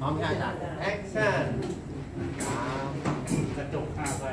พร้อมค่ะจ้ะแอคชั่นกระจกห้าใบ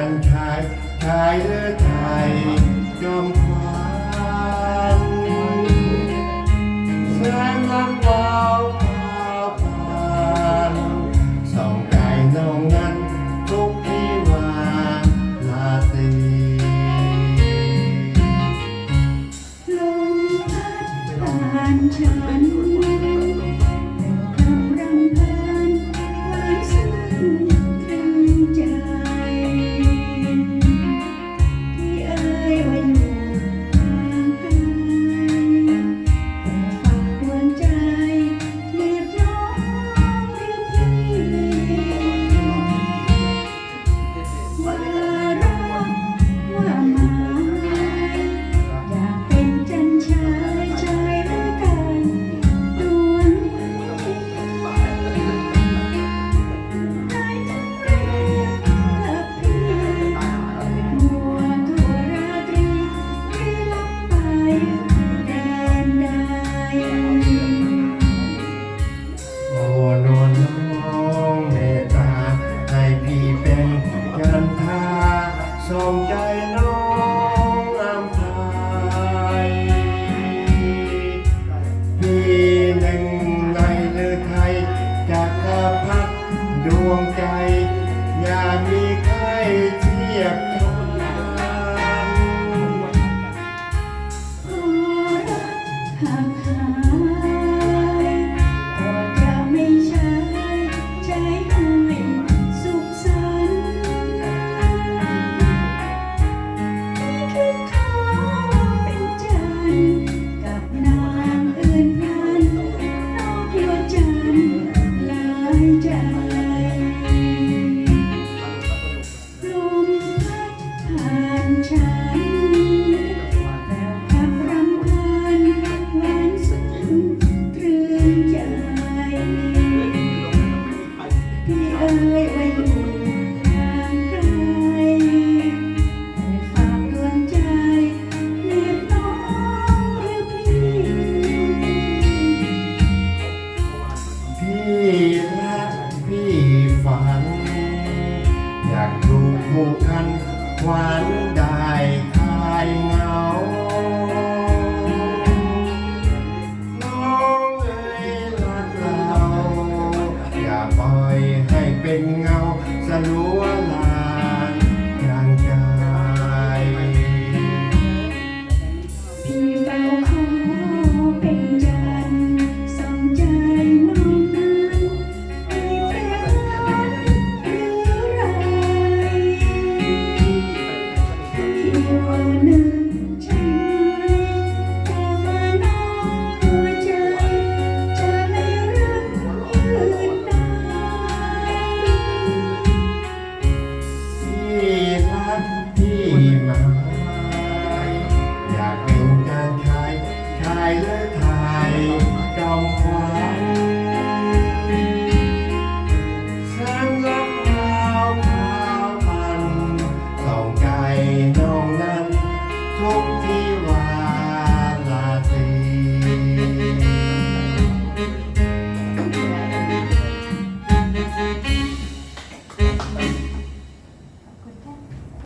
จันทายชายเลือไทยจอมขวัญแสงรักวาวพาพานส่องไก่นองนั้นทุกที่วาลตรีลมพัดผ่านฉัน พี่รักพี่ฝัน อยากถูกคู่กันควา